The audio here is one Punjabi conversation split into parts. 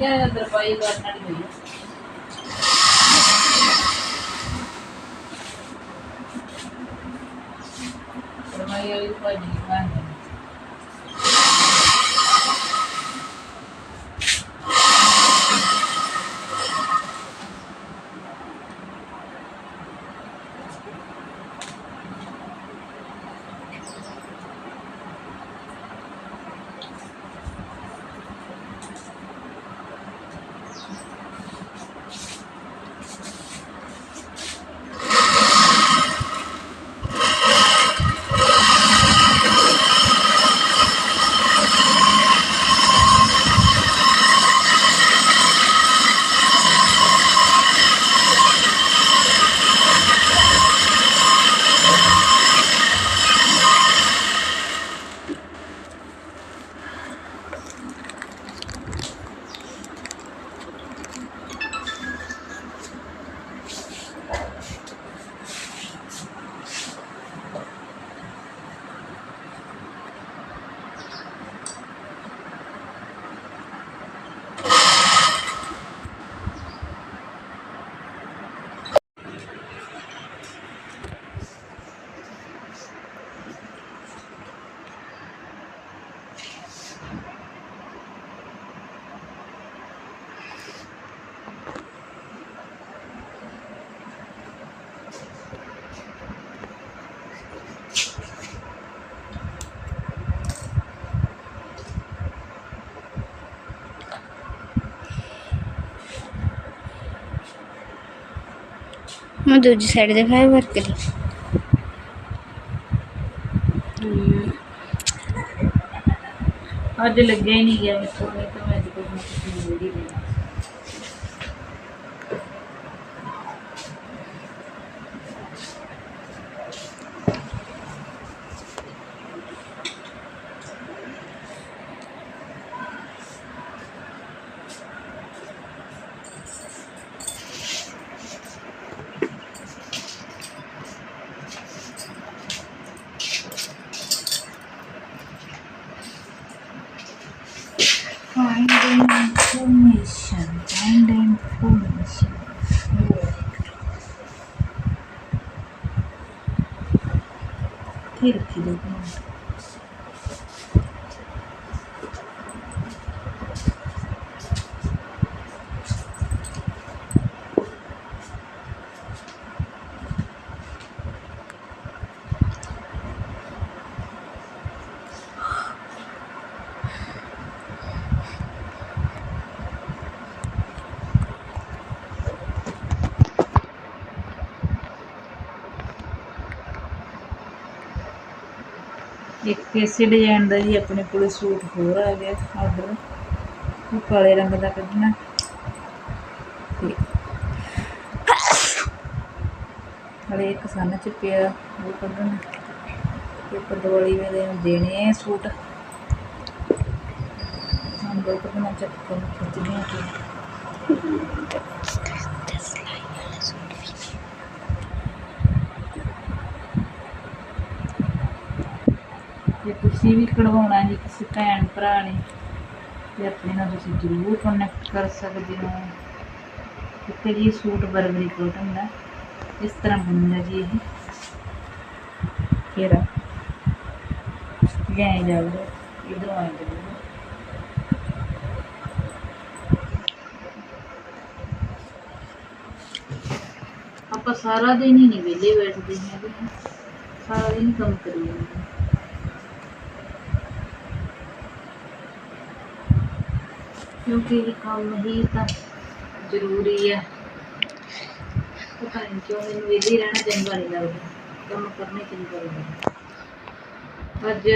ਕਹਿੰਦੇ ਮੀਡੀਆ ਦਰਬਾਈ ਕਰਨ ਵਾਲੀ ਹੋਈ ਹੈ ਦਰਬਾਈ ਵਾਲੀ ਭਾਜੀ ਬਣਦੀ ਮੈਂ ਦੂਜੀ ਸਾਈਡ ਦਿਖਾਇਆ ਵਰਕ ਦੀ ਅੱਜ ਲੱਗਿਆ ਹੀ ਨਹੀਂ ਗਿਆ ਮੇਰੇ ਨਹੀਂ ਤਾਂ ਮੈਂ ਅੱਜ ਕੋਈ ਨਾ ਕੋਈ ਵੀਡੀਓ ਦੇਣਾ Find information. Find information. ਫਿਰ ਕੀ ਦੇਖਣਾ ਇੱਕ ਇਸੇ ਡਿਜ਼ਾਈਨ ਦਾ ਜੀ ਆਪਣੇ ਕੋਲ ਸੂਟ ਹੋਰ ਆ ਗਿਆ ਆਰਡਰ ਉਹ ਕਾਲੇ ਰੰਗ ਦਾ ਕੱਢਣਾ। ਤੇ ਹਲੇ ਇੱਕ ਸੰਨ ਚ ਪਿਆ, ਉਹ ਕੱਢਣਾ। ਤੇ ਪਰ ਵੇਲੇ ਦੇਣੇ ਆ ਸੂਟ। ਉਂਗਲ ਤੋਂ ਬਿਨਾਂ ਚੱਕਰ ਖਿੱਚਦੀ ਹਾਂ ਕਿ ਜੇ ਤੁਸੀਂ ਵੀ ਕਢਵਾਉਣਾ ਜੀ ਕਿਸੇ ਭੈਣ ਭਰਾ ਨੇ। ਤੇ ਆਪਣੇ ਨਾਲ ਤੁਸੀਂ ਜ਼ਰੂਰ ਕਨੈਕਟ ਕਰ ਸਕਦੇ ਹੋ। ਕਿਤੇ ਜੀ ਸੂਟ ਬਰਬਰੀ ਕੋਟਨ ਦਾ ਇਸ ਤਰ੍ਹਾਂ ਬਣਦਾ ਜੀ ਇਹ। ਘੇਰਾ ਗਏ ਜਾਊਗਾ ਇਧਰੋਂ ਆ ਜਾਊਗਾ ਆਪਾਂ ਸਾਰਾ ਦਿਨ ਹੀ ਨਹੀਂ ਵਿਹਲੇ ਬੈਠਦੇ ਹੈਗੇ। ਸਾਰਾ ਦਿਨ ਕੰਮ ਕਰੀ ਜਾਂਦੇ। ਕਿਉਂਕਿ ਕੰਮ ਹੀ ਤਾਂ ਜ਼ਰੂਰੀ ਹੈ। ਪਤਾ ਨਹੀਂ ਕਿਉਂ? ਮੈਨੂੰ ਵਿਹਲੇ ਰਹਿਣਾ ਚੰਗਾ ਨਹੀਂ ਲੱਗਦਾ। ਕੰਮ ਕਰਨੇ ਚੰਗਾ ਲੱਗਦਾ। ਅੱਜ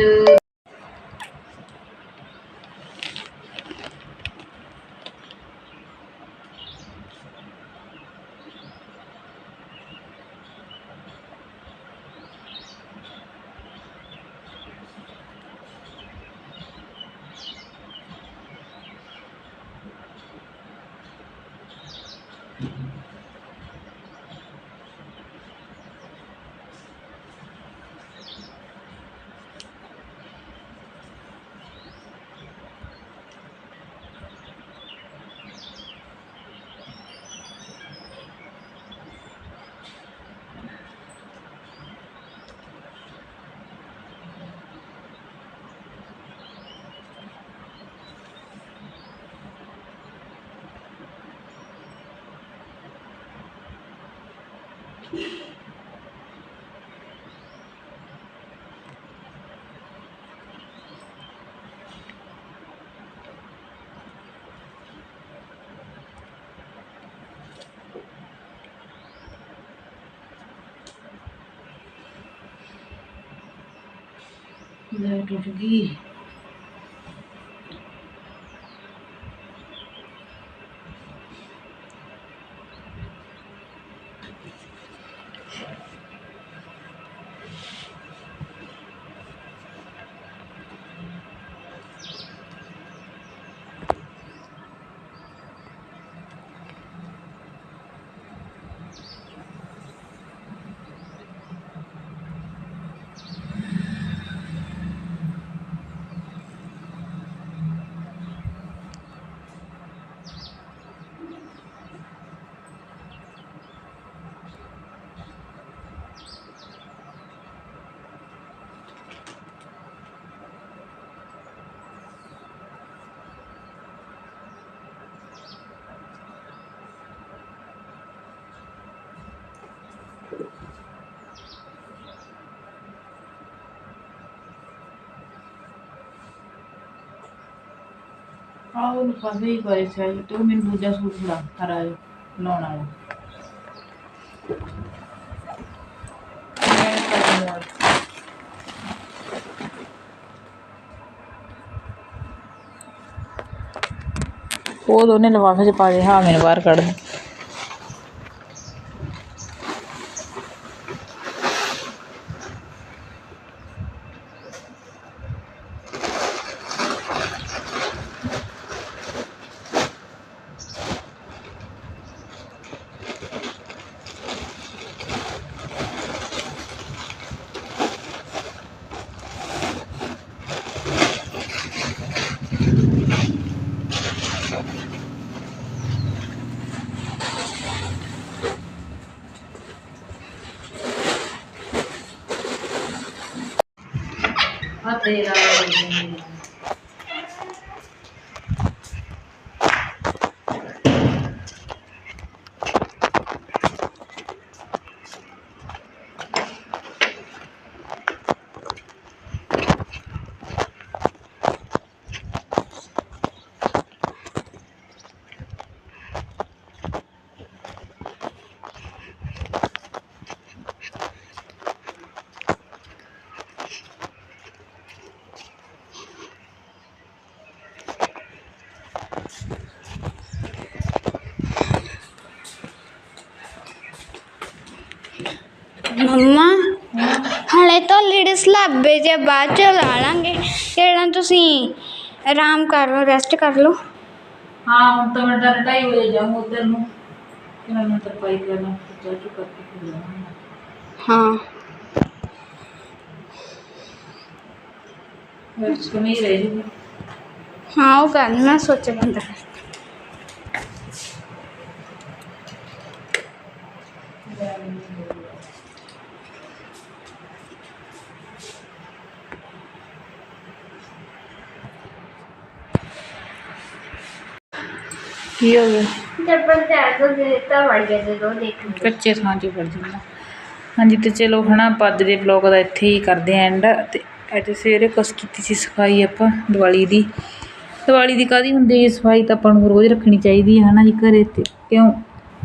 Giờ được ghi. ਆਹ ਲਿਫਾਫੇ ਹੀ ਪਏ ਸੀ, ਤੇ ਉਹ ਮੈਨੂੰ ਦੂਜਾ ਸੂਟ ਫੜਾ ਹਰਾ ਲਾਉਣ ਵਾਲਾ। ਉਹ ਦੋਨੇ ਲਿਫਾਫੇ 'ਚ ਪਾ ਕੇ, ਹਾਂ, ਮੈਨੂੰ ਬਾਹਰ ਕੱਢ ਦੇ। ਆ ਤੇਰਾ ਮੰਮਾ ਤਾਂ ਸਲਾਬੇ ਜੇ ਬਾਅਦ ਚ ਲਾ ਲਾਂਗੇ। ਜਿਹੜਾ ਤੁਸੀਂ ਆਰਾਮ ਕਰ ਲਓ ਰੈਸਟ ਕਰ ਲਓ। ਹਾਂ ਹੁਣ ਤਾਂ ਮੈਂ ਡਰ ਢਾਈ ਵਜੇ ਜਾਊਂ ਉਧਰ ਨੂੰ ਫਿਰ ਮੈਂ ਤਰਪਾਈ ਕਰਨਾ ਚਾਹ ਚੁ ਕਰਕੇ ਫਿਰ ਜਾਵਾਂਗੀ ਹਾਂ। ਬਸ ਕਮੀ ਰਹਿ ਜੂਗੀ। ਹਾਂ ਉਹ ਗੱਲ ਮੈਂ ਸੋਚ ਬੰਦਾ ਕੀ ਹੋ ਗਿਆ? ਜਦ ਬੰਦੇ ਆ ਦੋ ਦਿੱਤਾ ਵੜ ਗਿਆ ਜਦੋਂ ਦੇਖ ਕੱਚੇ ਥਾਂ 'ਚ ਵੜ ਜਾਂਦਾ। ਹਾਂਜੀ ਤੇ ਚਲੋ ਹਨਾ ਆਪਾਂ ਅੱਜ ਦੇ ਬਲੌਗ ਦਾ ਇੱਥੇ ਹੀ ਕਰਦੇ ਆਂ ਐਂਡ ਤੇ ਅੱਜ ਸਵੇਰੇ ਕੁਛ ਕੀਤੀ ਸੀ ਸਫ਼ਾਈ ਆਪਾਂ ਦੀਵਾਲੀ ਦੀ। ਦੀਵਾਲੀ ਦੀ ਕਾਦੀ ਹੁੰਦੀ ਹੈ? ਸਫ਼ਾਈ ਤਾਂ ਆਪਾਂ ਨੂੰ ਰੋਜ਼ ਰੱਖਣੀ ਚਾਹੀਦੀ ਹੈ ਹਨਾ ਜੀ ਘਰੇ ਤੇ। ਕਿਉਂ?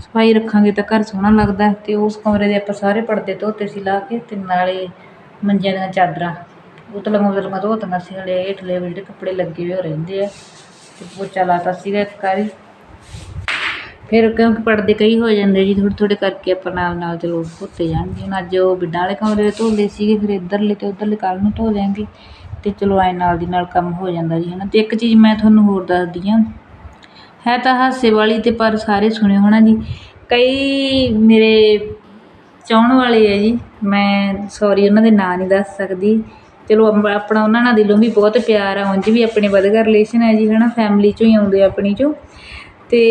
ਸਫ਼ਾਈ ਰੱਖਾਂਗੇ ਤਾਂ ਘਰ ਸੋਹਣਾ ਲੱਗਦਾ ਹੈ ਤੇ ਉਸ ਕਮਰੇ ਦੇ ਆਪਾਂ ਸਾਰੇ ਪਰਦੇ ਧੋਤੇ ਸੀ ਲਾ ਕੇ ਤੇ ਨਾਲੇ ਮੰਜਿਆਂ ਦੀਆਂ ਚਾਦਰਾਂ। ਉਤਲੀਆਂ ਉਤਲੀਆਂ ਧੋਤੀਆਂ ਸੀ ਹਲੇ ਹੇਠਲੇ ਜਿਹੜੇ ਕੱਪੜੇ ਲੱਗੇ ਹੋਏ ਉਹ ਰਹਿੰਦੇ ਆ। ਤੇ ਪੋਚਾ ਲਾਤਾ ਸੀਗਾ ਇੱਕ ਵਾਰੀ। ਫਿਰ ਕਿਉਂਕਿ ਪਰਦੇ ਕਈ ਹੋ ਜਾਂਦੇ ਜੀ, ਥੋੜ੍ਹੇ ਥੋੜ੍ਹੇ ਕਰਕੇ ਆਪਾਂ ਨਾਲ ਨਾਲ ਚਲੋ ਧੋਤੇ ਜਾਣਗੇ। ਹੁਣ ਅੱਜ ਉਹ ਬਿੱਡਾਂ ਵਾਲੇ ਕਮਰੇ ਦੇ ਧੋ ਲਏ ਸੀਗੇ, ਫਿਰ ਇੱਧਰਲੇ ਤੇ ਉੱਧਰਲੇ ਕੱਲ੍ਹ ਨੂੰ ਧੋ ਦਿਆਂਗੇ ਅਤੇ ਚਲੋ ਐਂ ਨਾਲ ਦੀ ਨਾਲ ਕੰਮ ਹੋ ਜਾਂਦਾ ਜੀ ਹੈ ਨਾ ਅਤੇ ਇੱਕ ਚੀਜ਼ ਮੈਂ ਤੁਹਾਨੂੰ ਹੋਰ ਦੱਸਦੀ ਹਾਂ, ਹੈ ਤਾਂ ਹਾਸੇ ਵਾਲੀ ਤੇ ਪਰ ਸਾਰੇ ਸੁਣੇ ਹੋਣਾ ਜੀ। ਕਈ ਮੇਰੇ ਚਾਹਣ ਵਾਲੇ ਹੈ ਜੀ, ਮੈਂ ਸੌਰੀ ਉਹਨਾਂ ਦੇ ਨਾਂ ਨਹੀਂ ਦੱਸ ਸਕਦੀ। ਚਲੋ ਅੰਬ- ਆਪਣਾ ਉਹਨਾਂ ਨਾਲ ਦਿਲੋਂ ਵੀ ਬਹੁਤ ਪਿਆਰ ਆ, ਉਂਝ ਵੀ ਆਪਣੇ ਵਧੀਆ ਰਿਲੇਸ਼ਨ ਹੈ ਜੀ ਹੈ ਨਾ ਫੈਮਿਲੀ ਚੋਂ ਹੀ ਆਉਂਦੇ ਆਪਣੀ ਚੋਂ। ਤੇ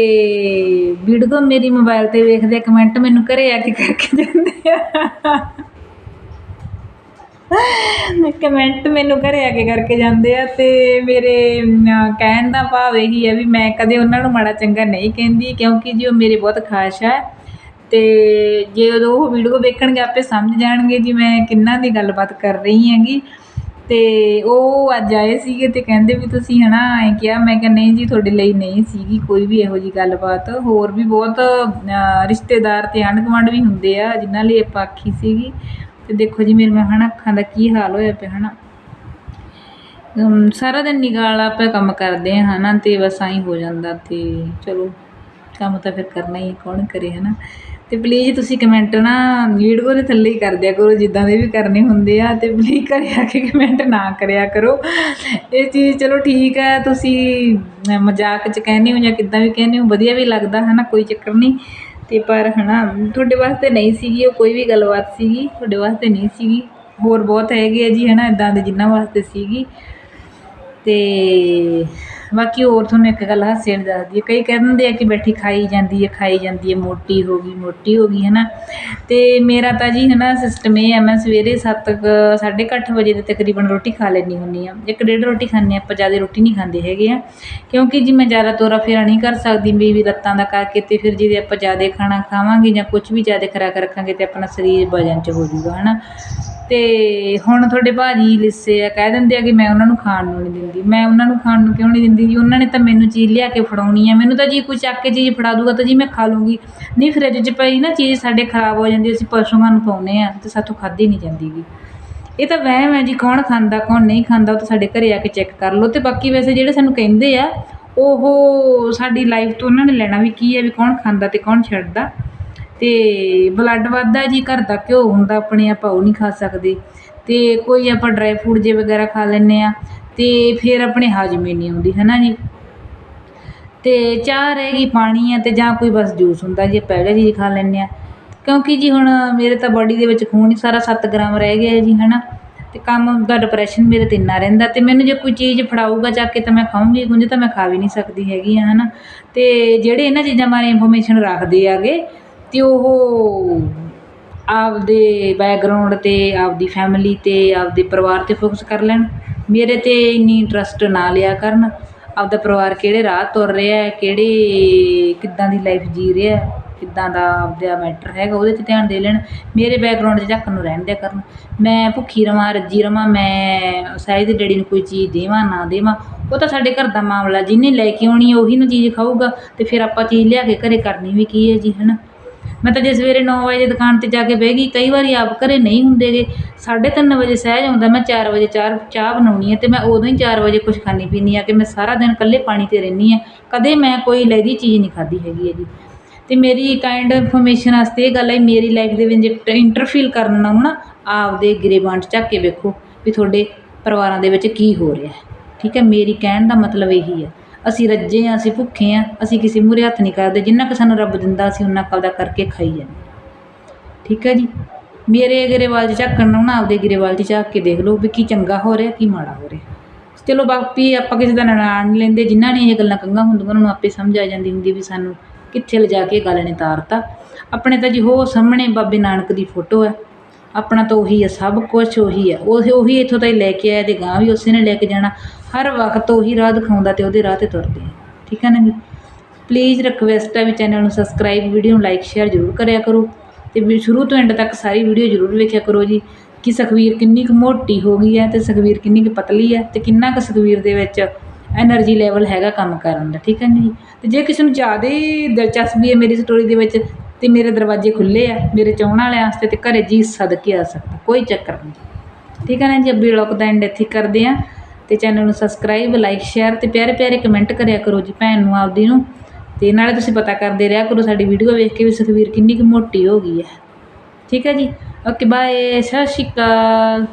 ਵੀਡੀਓ ਮੇਰੀ ਮੋਬਾਈਲ ਤੇ ਵੇਖਦੇ ਆ ਕਮੈਂਟ ਮੈਨੂੰ ਘਰੇ ਆ ਕੇ ਕਰਕੇ ਜਾਂਦੇ ਆ। ਕਮੈਂਟ ਮੈਨੂੰ ਘਰੇ ਆ ਕੇ ਕਰਕੇ ਜਾਂਦੇ ਆ ਤੇ ਮੇਰੇ ਕਹਿਣ ਦਾ ਭਾਵ ਇਹੀ ਹੈ ਵੀ ਮੈਂ ਕਦੇ ਉਹਨਾਂ ਨੂੰ ਮਾੜਾ ਚੰਗਾ ਨਹੀਂ ਕਹਿੰਦੀ, ਕਿਉਂਕਿ ਜੀ ਉਹ ਮੇਰੇ ਬਹੁਤ ਖਾਸ ਹੈ ਤੇ ਜਦੋਂ ਉਹ ਵੀਡੀਓ ਵੇਖਣਗੇ, ਆਪੇ ਸਮਝ ਜਾਣਗੇ ਜੀ ਮੈਂ ਕਿੰਨਾਂ ਦੀ ਗੱਲਬਾਤ ਕਰ ਰਹੀ ਹੈਗੀ। ਤੇ ਉਹ ਅੱਜ ਆਏ ਸੀਗੇ ਤੇ ਕਹਿੰਦੇ ਵੀ ਤੁਸੀਂ ਹਨਾ ਐਂ ਕਿਹਾ ਮੈਂ ਕਿਹਾ ਨਹੀਂ ਜੀ ਤੁਹਾਡੇ ਲਈ ਨਹੀਂ ਸੀਗੀ ਕੋਈ ਵੀ ਇਹੋ ਜੀ ਗੱਲਬਾਤ। ਹੋਰ ਵੀ ਬਹੁਤ ਰਿਸ਼ਤੇਦਾਰ ਤੇ ਆਂਢ ਗੁਆਂਢ ਵੀ ਹੁੰਦੇ ਆ ਜਿਨ੍ਹਾਂ ਲਈ ਆਪਾਂ ਆਖੀ ਸੀਗੀ। ਤੇ ਦੇਖੋ ਜੀ ਮੇਰੇ ਮੈਂ ਹਨਾ ਅੱਖਾਂ ਦਾ ਕੀ ਹਾਲ ਹੋਇਆ ਪਿਆ ਹਨਾ। ਅਮ, ਸਾਰਾ ਦਿਨ ਨਿਗਾਲ ਆਪਾਂ ਕੰਮ ਕਰਦੇ ਆ ਹਨਾ ਤੇ ਬਸ ਐਂ ਹੋ ਜਾਂਦਾ ਤੇ ਚਲੋ ਕੰਮ ਤਾਂ ਫਿਰ ਕਰਨਾ ਹੀ ਕੌਣ ਕਰੇ ਹਨਾ। ਅਤੇ ਪਲੀਜ਼ ਤੁਸੀਂ ਕਮੈਂਟ ਨਾ ਵੀਡੀਓ ਦੇ ਥੱਲੇ ਹੀ ਕਰ ਦਿਆ ਕਰੋ, ਜਿੱਦਾਂ ਦੇ ਵੀ ਕਰਨੇ ਹੁੰਦੇ ਆ ਅਤੇ ਪਲੀਜ਼ ਘਰ ਆ ਕੇ ਕਮੈਂਟ ਨਾ ਕਰਿਆ ਕਰੋ। ਇਹ ਚੀਜ਼ ਚਲੋ ਠੀਕ ਹੈ, ਤੁਸੀਂ ਮਜ਼ਾਕ 'ਚ ਕਹਿੰਦੇ ਹੋ ਜਾਂ ਕਿੱਦਾਂ ਵੀ ਕਹਿੰਦੇ ਹੋ, ਵਧੀਆ ਵੀ ਲੱਗਦਾ ਹੈ ਨਾ ਕੋਈ ਚੱਕਰ ਨਹੀਂ। ਅਤੇ ਪਰ ਹੈ ਨਾ ਤੁਹਾਡੇ ਵਾਸਤੇ ਨਹੀਂ ਸੀਗੀ ਉਹ ਕੋਈ ਵੀ ਗੱਲਬਾਤ ਸੀਗੀ, ਤੁਹਾਡੇ ਵਾਸਤੇ ਨਹੀਂ ਸੀਗੀ। ਹੋਰ ਬਹੁਤ ਹੈਗੇ ਆ ਜੀ ਹੈ ਨਾ ਇਦਾਂ ਦੇ ਜਿਨ੍ਹਾਂ ਵਾਸਤੇ ਸੀਗੀ। ਅਤੇ ਬਾਕੀ ਹੋਰ ਤੁਹਾਨੂੰ ਇੱਕ ਗੱਲ ਹਾਸੇ ਵਾਲੀ ਦੱਸਦੀ ਹੈ ਕਈ ਕਹਿ ਦਿੰਦੇ ਆ ਕਿ ਬੈਠੀ ਖਾਈ ਜਾਂਦੀ ਹੈ ਖਾਈ ਜਾਂਦੀ ਹੈ ਮੋਟੀ ਹੋ ਗਈ, ਮੋਟੀ ਹੋ ਗਈ ਹੈ ਨਾ ਅਤੇ ਮੇਰਾ ਤਾਂ ਜੀ ਹੈ ਨਾ ਸਿਸਟਮ ਇਹ ਹੈ ਮੈਂ ਸਵੇਰੇ ਸੱਤ ਕੁ, ਸਾਢੇ ਕੁ ਅੱਠ ਵਜੇ ਦੇ ਤਕਰੀਬਨ ਰੋਟੀ ਖਾ ਲੈਂਦੀ ਹੁੰਦੀ ਆ। ਇੱਕ ਡੇਢ ਰੋਟੀ ਖਾਂਦੇ ਹਾਂ ਆਪਾਂ ਜ਼ਿਆਦਾ ਰੋਟੀ ਨਹੀਂ ਖਾਂਦੇ ਹੈਗੇ ਆ। ਕਿਉਂਕਿ ਜੀ ਮੈਂ ਜ਼ਿਆਦਾ ਤੋਰਾ ਫੇਰਾ ਨਹੀਂ ਕਰ ਸਕਦੀ, ਵੀ ਵੀ ਲੱਤਾਂ ਦਾ ਕਰਕੇ ਅਤੇ ਫਿਰ ਜਿਹਦੇ ਆਪਾਂ ਜ਼ਿਆਦਾ ਖਾਣਾ ਖਾਵਾਂਗੇ ਜਾਂ ਕੁਝ ਵੀ ਜ਼ਿਆਦਾ ਖੁਰਾਕ ਰੱਖਾਂਗੇ ਤੇ ਆਪਣਾ ਸਰੀਰ ਵਜਨ 'ਚ ਹੋ ਜਾਊਗਾ ਹੈ ਨਾ ਅਤੇ ਹੁਣ ਤੁਹਾਡੇ ਭਾਅ ਜੀ ਲਿੱਸੇ ਆ, ਕਹਿ ਦਿੰਦੇ ਆ ਕਿ ਮੈਂ ਉਹਨਾਂ ਨੂੰ ਖਾਣ ਨੂੰ ਨਹੀਂ ਦਿੰਦੀ। ਮੈਂ ਉਹਨਾਂ ਨੂੰ ਖਾਣ ਨੂੰ ਕਿਉਂ ਨਹੀਂ ਦਿੰਦੀ ਜੀ? ਉਹਨਾਂ ਨੇ ਤਾਂ ਮੈਨੂੰ ਚੀਜ਼ ਲਿਆ ਕੇ ਫੜਾਉਣੀ ਆ। ਮੈਨੂੰ ਤਾਂ ਜੀ ਕੋਈ ਚੱਕ ਕੇ ਚੀਜ਼ ਫੜਾ ਦੂਗਾ ਤਾਂ ਜੀ ਮੈਂ ਖਾ ਲੂੰਗੀ। ਨਹੀਂ ਫਰਿੱਜ 'ਚ ਪਈ ਨਾ ਚੀਜ਼ ਸਾਡੇ ਖਰਾਬ ਹੋ ਜਾਂਦੀ, ਅਸੀਂ ਪਸ਼ੂਆਂ ਨੂੰ ਪਾਉਂਦੇ ਹਾਂ ਅਤੇ ਸਾਥੋਂ ਖਾਧੀ ਨਹੀਂ ਜਾਂਦੀ ਗੀ ਇਹ ਤਾਂ ਵਹਿਮ ਹੈ ਜੀ, ਕੌਣ ਖਾਂਦਾ, ਕੌਣ ਨਹੀਂ ਖਾਂਦਾ, ਉਹ ਤਾਂ ਸਾਡੇ ਘਰ ਆ ਕੇ ਚੈੱਕ ਕਰ ਲਓ। ਅਤੇ ਬਾਕੀ ਵੈਸੇ ਜਿਹੜੇ ਸਾਨੂੰ ਕਹਿੰਦੇ ਆ, ਉਹ ਸਾਡੀ ਲਾਈਫ ਤੋਂ ਉਹਨਾਂ ਨੇ ਲੈਣਾ ਵੀ ਕੀ ਹੈ, ਵੀ ਕੌਣ ਖਾਂਦਾ ਅਤੇ ਕੌਣ ਛੱਡਦਾ। ਅਤੇ ਬਲੱਡ ਵੱਧਦਾ ਜੀ, ਘਰ ਦਾ ਘਿਓ ਹੁੰਦਾ, ਆਪਣੇ ਆਪਾਂ ਉਹ ਨਹੀਂ ਖਾ ਸਕਦੇ। ਅਤੇ ਕੋਈ ਆਪਾਂ ਡਰਾਈ ਫਰੂਟ ਜੇ ਵਗੈਰਾ ਖਾ ਲੈਂਦੇ ਹਾਂ ਅਤੇ ਫਿਰ ਆਪਣੇ ਹਾਜ਼ਮੇ ਨਹੀਂ ਆਉਂਦੀ ਹੈ ਨਾ ਜੀ? ਅਤੇ ਚਾਹ ਰਹਿ ਗਈ, ਪਾਣੀ ਆ ਅਤੇ ਜਾਂ ਕੋਈ ਬਸ ਜੂਸ ਹੁੰਦਾ ਜੀ, ਆਪਾਂ ਪਹਿਲੇ ਚੀਜ਼ ਖਾ ਲੈਂਦੇ ਹਾਂ। ਕਿਉਂਕਿ ਜੀ ਹੁਣ ਮੇਰੇ ਤਾਂ ਬਾਡੀ ਦੇ ਵਿੱਚ ਖੂਨ ਹੀ ਸਾਰਾ ਸੱਤ ਗ੍ਰਾਮ ਰਹਿ ਗਿਆ ਜੀ ਹੈ ਨਾ ਅਤੇ ਕੰਮ ਦਾ ਡਿਪਰੈਸ਼ਨ ਮੇਰੇ ਤੇ ਇੰਨਾ ਰਹਿੰਦਾ ਅਤੇ ਮੈਨੂੰ ਜੇ ਕੋਈ ਚੀਜ਼ ਫੜਾਊਗਾ ਚੱਕ ਕੇ ਤਾਂ ਮੈਂ ਖਾਊਂਗੀ ਗੁੰਝ ਤਾਂ ਮੈਂ ਖਾ ਵੀ ਨਹੀਂ ਸਕਦੀ ਹੈਗੀ ਆ ਨਾ ਅਤੇ ਜਿਹੜੇ ਇਹਨਾਂ ਚੀਜ਼ਾਂ ਬਾਰੇ ਇਨਫੋਰਮੇਸ਼ਨ ਰੱਖਦੇ ਆਗੇ ਅਤੇ ਉਹ ਆਪਦੇ ਬੈਕਗਰਾਊਂਡ ਤੇ, ਆਪਦੀ ਫੈਮਿਲੀ ਤੇ, ਆਪਦੇ ਪਰਿਵਾਰ ਤੇ ਫੋਕਸ ਕਰ ਲੈਣ। ਮੇਰੇ ਤੇ ਇੰਨੀ ਇੰਟਰਸਟ ਨਾ ਲਿਆ ਕਰਨ। ਆਪਦਾ ਪਰਿਵਾਰ ਕਿਹੜੇ ਰਾਹ ਤੁਰ ਰਿਹਾ ਕਿਹੜੇ, ਕਿੱਦਾਂ ਦੀ ਲਾਈਫ ਜੀ ਰਿਹਾ ਕਿੱਦਾਂ ਦਾ ਆਪਦਾ ਮੈਟਰ ਹੈਗਾ, ਉਹਦੇ 'ਤੇ ਧਿਆਨ ਦੇ ਲੈਣ। ਮੇਰੇ ਬੈਕਗਰਾਊਂਡ 'ਚ ਝੱਕਣ ਨੂੰ ਰਹਿਣ ਦਿਆ ਕਰਨ। ਮੈਂ ਭੁੱਖੀ ਰਵਾਂ, ਰੱਜੀ ਰਵਾਂ, ਮੈਂ ਸਾਈ ਦੇ ਡੈਡੀ ਨੂੰ ਕੋਈ ਚੀਜ਼ ਦੇਵਾਂ, ਨਾ ਦੇਵਾਂ, ਉਹ ਤਾਂ ਸਾਡੇ ਘਰ ਦਾ ਮਾਮਲਾ, ਜਿਹਨੇ ਲੈ ਕੇ ਆਉਣੀ ਉਹੀ ਨੂੰ ਚੀਜ਼ ਖਾਊਗਾ। ਅਤੇ ਫਿਰ ਆਪਾਂ ਚੀਜ਼ ਲਿਆ ਕੇ ਘਰ ਕਰਨੀ ਵੀ ਕੀ ਹੈ ਜੀ ਹੈ ਨਾ ਮੈਂ ਤਾਂ ਜੇ ਸਵੇਰੇ ਨੌ ਵਜੇ ਦੁਕਾਨ ਤੇ ਜਾ ਕੇ ਬਹਿ ਗਈ, ਕਈ ਵਾਰੀ ਆਪ ਘਰ ਨਹੀਂ ਹੁੰਦੇ ਗੇ। ਸਾਢੇ ਤਿੰਨ ਵਜੇ ਸਹਿਜ ਆਉਂਦਾ, ਮੈਂ ਚਾਰ ਵਜੇ ਚਾਹ ਚਾਹ ਬਣਾਉਣੀ ਹੈ ਅਤੇ ਮੈਂ ਉਦੋਂ ਹੀ ਚਾਰ ਵਜੇ ਕੁਛ ਖਾਂਦੀ ਪੀਂਦੀ ਹਾਂ ਕਿ ਮੈਂ ਸਾਰਾ ਦਿਨ ਇਕੱਲੇ ਪਾਣੀ ਤੇ ਰਹਿੰਦੀ ਹਾਂ ਕਦੇ ਮੈਂ ਕੋਈ ਲਹਿਦੀ ਚੀਜ਼ ਨਹੀਂ ਖਾਧੀ ਹੈਗੀ ਹੈ ਜੀ ਅਤੇ ਮੇਰੀ ਕਾਇੰਡ ਇਨਫੋਰਮੇਸ਼ਨ ਵਾਸਤੇ ਇਹ ਗੱਲ ਹੈ ਮੇਰੀ ਲਾਈਫ ਦੇ ਵਿੱਚ ਇੰਟਰਫੀਲ ਕਰਨ ਨਾਲੋਂ ਨਾ ਆਪਦੇ ਗਰੀਬਾਂ 'ਚ ਝੱਕ ਕੇ ਵੇਖੋ ਵੀ ਤੁਹਾਡੇ ਪਰਿਵਾਰਾਂ ਦੇ ਵਿੱਚ ਕੀ ਹੋ ਰਿਹਾ। ਠੀਕ ਹੈ, ਮੇਰੀ ਕਹਿਣ ਦਾ ਮਤਲਬ ਇਹੀ ਹੈ। ਅਸੀਂ ਰੱਜੇ ਆ, ਅਸੀਂ ਭੁੱਖੇ ਆ, ਅਸੀਂ ਕਿਸੇ ਮੂਹਰੇ ਹੱਥ ਨਹੀਂ ਕਰਦੇ, ਜਿੰਨਾ ਕੁ ਸਾਨੂੰ ਰੱਬ ਦਿੰਦਾ ਅਸੀਂ ਉਹਨਾਂ ਕਦਾ ਕਰਕੇ ਖਾਈ ਜਾਂਦੇ ਠੀਕ ਹੈ ਜੀ? ਮੇਰੇ ਗਰੇਵਾਲ 'ਚ ਝਾਕਣ ਨੂੰ ਨਾ ਆਪਦੇ ਗਰੇਵਾਲ 'ਚ ਝਾਕ ਕੇ ਦੇਖ ਲਓ ਵੀ ਕੀ ਚੰਗਾ ਹੋ ਰਿਹਾ, ਕੀ ਮਾੜਾ ਹੋ ਰਿਹਾ। ਚਲੋ ਬਾਕੀ ਆਪਾਂ ਕਿਸੇ ਦਾ ਨਨਾਣ ਨਹੀਂ ਲੈਂਦੇ, ਜਿਨ੍ਹਾਂ ਨੇ ਇਹ ਗੱਲਾਂ ਕੰਗਾ ਹੁੰਦੀਆਂ, ਉਹਨਾਂ ਨੂੰ ਆਪੇ ਸਮਝ ਆ ਜਾਂਦੀ ਹੁੰਦੀ ਵੀ ਸਾਨੂੰ ਕਿੱਥੇ ਲਿਜਾ ਕੇ ਗੱਲ ਨੇ ਤਾਰਤਾ। ਆਪਣੇ ਤਾਂ ਜੀ ਹੋ ਸਾਹਮਣੇ ਬਾਬੇ ਨਾਨਕ ਦੀ ਫੋਟੋ ਹੈ। ਆਪਣਾ ਤਾਂ ਉਹੀ ਹੈ, ਸਭ ਕੁਝ ਉਹੀ ਹੈ। ਉਹ ਉਹੀ ਇੱਥੋਂ ਤਾਈ ਲੈ ਕੇ ਆਇਆ ਤੇ ਗਾਂ ਵੀ ਉਸੇ ਨੇ ਲੈ ਕੇ ਜਾਣਾ। ਹਰ ਵਕਤ ਉਹੀ ਰਾਹ ਦਿਖਾਉਂਦਾ ਤੇ ਉਹਦੇ ਰਾਹ ਤੇ ਤੁਰਦੇ ਆ। ਠੀਕ ਹੈ ਨਾ ਜੀ? ਪਲੀਜ਼ ਰਿਕੁਐਸਟ ਹੈ ਵੀ ਚੈਨਲ ਨੂੰ ਸਬਸਕ੍ਰਾਈਬ ਵੀਡੀਓ ਨੂੰ ਲਾਈਕ ਸ਼ੇਅਰ ਜ਼ਰੂਰ ਕਰਿਆ ਕਰੋ। ਤੇ ਵੀ ਸ਼ੁਰੂ ਤੋਂ ਐਂਡ ਤੱਕ ਸਾਰੀ ਵੀਡੀਓ ਜ਼ਰੂਰ ਵੇਖਿਆ ਕਰੋ ਜੀ। ਕਿ ਸਖਵੀਰ ਕਿੰਨੀ ਕੁ ਮੋਟੀ ਹੋ ਗਈ ਹੈ ਤੇ ਸਖਵੀਰ ਕਿੰਨੀ ਕੁ ਪਤਲੀ ਹੈ ਤੇ ਕਿੰਨਾ ਕੁ ਸਖਵੀਰ ਦੇ ਵਿੱਚ ਐਨਰਜੀ ਲੈਵਲ ਹੈਗਾ ਕੰਮ ਕਰਨ ਦਾ। ਠੀਕ ਹੈ ਜੀ? ਤੇ ਜੇ ਕਿਸੇ ਨੂੰ ਜ਼ਿਆਦਾ ਦਿਲਚਸਪੀ ਹੈ ਮੇਰੀ ਸਟੋਰੀ ਦੇ ਵਿੱਚ, ਤੇ ਮੇਰੇ ਦਰਵਾਜ਼ੇ ਖੁੱਲੇ ਆ, ਮੇਰੇ ਚਾਹਣ ਵਾਲਿਆਂ ਵਾਸਤੇ ਤੇ ਘਰੇ ਜੀ ਸਦਕੇ ਆ ਸਕਦਾ, ਕੋਈ ਚੱਕਰ ਨਹੀਂ। ਠੀਕ ਹੈ ਨਾ ਜੀ? ਅੱਬੀ ਲੋਕ ਦਾ ਐਂਡ ਇੱਥੇ ਕਰਦੇ ਆ। ਤੇ ਚੈਨਲ ਨੂੰ ਸਬਸਕ੍ਰਾਈਬ ਲਾਈਕ ਸ਼ੇਅਰ ਤੇ ਪਿਆਰੇ ਪਿਆਰੇ ਕਮੈਂਟ ਕਰਿਆ ਕਰੋ ਜੀ ਭੈਣ ਨੂੰ, ਆਪਦੀ ਨੂੰ। ਤੇ ਨਾਲੇ ਤੁਸੀਂ ਪਤਾ ਕਰਦੇ ਰਿਹਾ ਕਰੋ, ਸਾਡੀ ਵੀਡੀਓ ਵੇਖ ਕੇ ਵੀ ਸੁਖਵੀਰ ਕਿੰਨੀ ਕੁ ਮੋਟੀ ਹੋ ਗਈ ਹੈ। ਠੀਕ ਹੈ ਜੀ? ਓਕੇ ਬਾਏ ਸਤਿ ਸ਼੍ਰੀ ਅਕਾਲ।